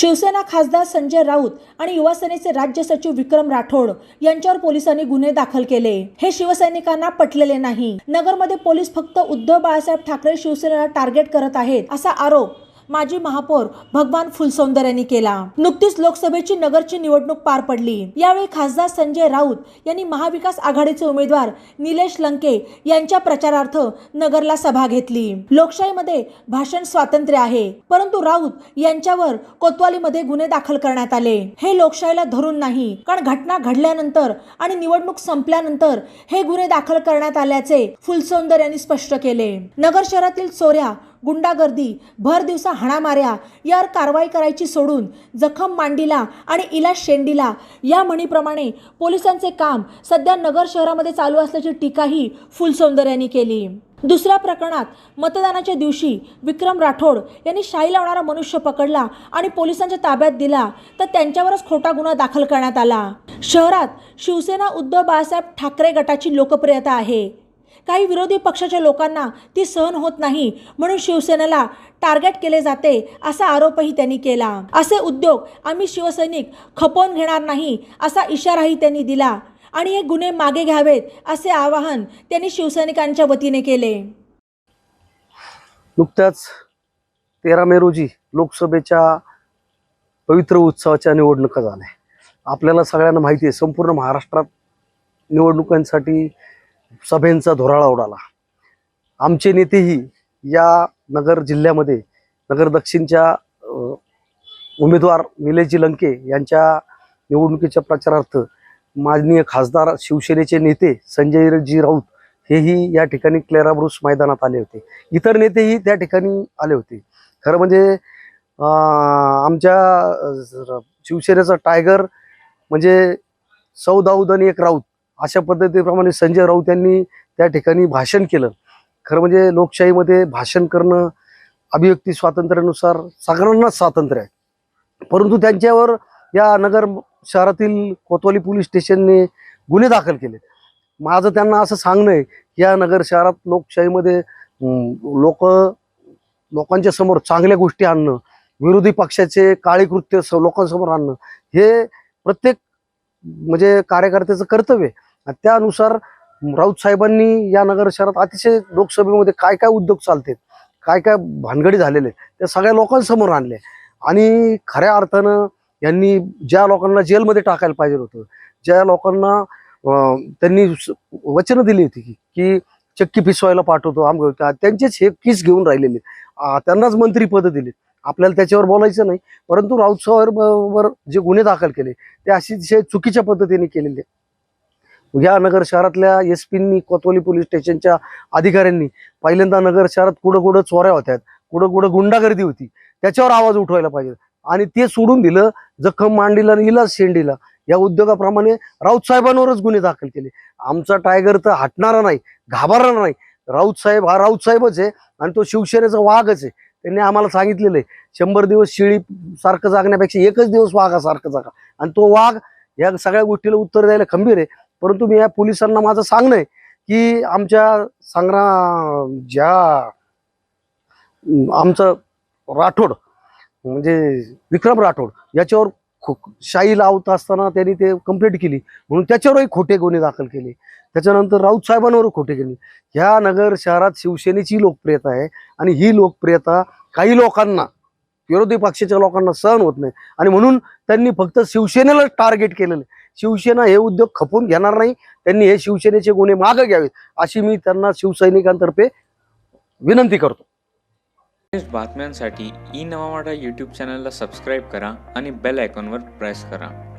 शिवसेना खासदार संजय राऊत आणि युवा सेनेचे राज्य सचिव विक्रम राठोड यांच्यावर पोलिसांनी गुन्हे दाखल केले. हे शिवसैनिकांना पटलेले नाही. नगरमध्ये पोलीस फक्त उद्धव बाळासाहेब ठाकरे शिवसेनेला टार्गेट करत आहेत असा आरोप माजी महापौर भगवान फुलसौंदर यांनी केला. नुकतीच लोकसभेची नगरची निवडणूक पार पडली. यावेळी खासदार संजय राऊत यांनी महाविकास आघाडीचे उमेदवार निलेश लंके यांच्या प्रचारार्थ नगरला सभा घेतली. लोकशाहीमध्ये भाषण स्वातंत्र्य आहे. परंतु राऊत यांच्यावर कोतवालीमध्ये गुन्हे दाखल करण्यात आले. हे लोकशाहीला धरून नाही कारण घटना घडल्यानंतर आणि निवडणूक संपल्यानंतर हे गुन्हे दाखल करण्यात आल्याचे फुलसौंदर यांनी स्पष्ट केले. नगर शहरातील चोऱ्या गुंडागर्दी भर दिवसा हाणामाऱ्या यावर कारवाई करायची सोडून जखम मांडीला आणि इला शेंडीला. या म्हणीप्रमाणे पोलिसांचे काम सध्या नगर शहरामध्ये चालू असल्याची टीकाही फुलसौंदर्यांनी केली. दुसऱ्या प्रकरणात मतदानाच्या दिवशी विक्रम राठोड यांनी शाई लावणारा मनुष्य पकडला आणि पोलिसांच्या ताब्यात दिला तर त्यांच्यावरच खोटा गुन्हा दाखल करण्यात आला. शहरात शिवसेना उद्धव बाळासाहेब ठाकरे गटाची लोकप्रियता आहे. काही विरोधी पक्षाच्या लोकांना ती सहन होत नाही म्हणून शिवसेनेला टार्गेट केले जाते असा आरोपही त्यांनी केला. असे उद्योग आम्ही शिवसैनिक खपवून घेणार नाही असा इशाराही त्यांनी दिला आणि हे गुन्हे मागे घ्यावेत असे आवाहन त्यांनी शिवसैनिकांच्या वतीने केले. नुकत्याच तेरा मे रोजी लोकसभेच्या पवित्र उत्सवाच्या निवडणुका झाल्या. आपल्याला सगळ्यांना माहिती आहे संपूर्ण महाराष्ट्रात निवडणुकांसाठी सभेंचा धोराळा उडाला. आमचे नेतेही या नगर जिल्ह्यामध्ये नगर दक्षिणच्या उमेदवार निलेजी लंके यांच्या निवडणुकीच्या प्रचारार्थ माननीय खासदार शिवसेनेचे नेते संजयजी राऊत हेही या ठिकाणी क्लेराब्रुस मैदानात आले होते. इतर नेतेही त्या ठिकाणी आले होते. खरं म्हणजे आमच्या शिवसेनेचा टायगर म्हणजे सौ दाऊद आणि एक राऊत अशा पद्धतीप्रमाणे संजय राऊत यांनी त्या ठिकाणी भाषण केलं. खरं म्हणजे लोकशाहीमध्ये भाषण करणं अभिव्यक्ती स्वातंत्र्यानुसार सगळ्यांनाच स्वातंत्र्य आहे. परंतु त्यांच्यावर या नगर शहरातील कोतवाली पोलीस स्टेशनने गुन्हे दाखल केले. माझं त्यांना असं सांगणं आहे की या नगर शहरात लोकशाहीमध्ये लोक लोकांच्या समोर चांगल्या गोष्टी आणणं विरोधी पक्षाचे काळे कृत्य स- लोकांसमोर आणणं हे प्रत्येक म्हणजे कार्यकर्त्याचं कर्तव्य आहे. त्यानुसार राऊत साहेबांनी या नगर शहरात अतिशय लोकसभेमध्ये काय काय उद्योग चालते काय काय भानगडी झालेले त्या सगळ्या लोकांसमोर आणले. आणि खऱ्या अर्थानं यांनी ज्या लोकांना जेलमध्ये टाकायला पाहिजे होतं ज्या लोकांना त्यांनी स- वचनं दिली होती की की चक्की पिसवायला पाठवतो आम त्यांचेच हे किस घेऊन राहिलेले त्यांनाच मंत्रीपद दिले आपल्याला त्याच्यावर बोलायचं नाही परंतु राऊत साहेबांवर जे गुन्हे दाखल केले ते अतिशय चुकीच्या पद्धतीने केलेले या नगर शहरातल्या एस पींनी कोतवाली पोलीस स्टेशनच्या अधिकाऱ्यांनी पहिल्यांदा नगर शहरात कुठं कुठं चोऱ्या होत्यात कुठं कुठं गुंडागर्दी होती त्याच्यावर आवाज उठवायला पाहिजे. आणि ते सोडून दिलं जखम मांडीला आणि इलाज शेंडीला. या उद्योगाप्रमाणे राऊत साहेबांवरच गुन्हे दाखल केले. आमचा टायगर तर हटणारा नाही घाबरणार नाही. राऊत साहेब हा राऊत साहेबच आहे आणि तो शिवसेनेचा वाघच आहे. त्यांनी आम्हाला सांगितलेलं आहे शंभर दिवस शिळी सारखं जागण्यापेक्षा एकच दिवस वाघासारखं जागा. आणि तो वाघ या सगळ्या गोष्टीला उत्तर द्यायला खंबीर आहे. परंतु मी या पोलिसांना माझं सांगणं आहे की आमच्या संग्राम ज्या आमचं राठोड म्हणजे विक्रम राठोड याच्यावर खो- शाई लावत असताना त्यांनी ते कंप्लीट केली. म्हणून त्याच्यावरही खोटे गुन्हे दाखल केले. त्याच्यानंतर राऊत साहेबांवर खोटे केले. ह्या नगर शहरात शिवसेनेची लोकप्रियता आहे आणि ही लोकप्रियता काही लोकांना विरोधी पक्षाच्या लोकांना सहन होत नाही. आणि म्हणून त्यांनी फक्त शिवसेनेला टार्गेट केलेलं आहे. शिवसेना हे उद्योग खपून घेणार नाही. त्यांनी हे शिवसेनेचे गुन्हे मागे घ्यावेत अशी मी त्यांना शिवसैनिकांतर्फे विनंती करतो. बातम्यांसाठी ई नवा यूट्यूब चॅनलला सबस्क्राईब करा आणि बेल आयकॉनवर प्रेस करा.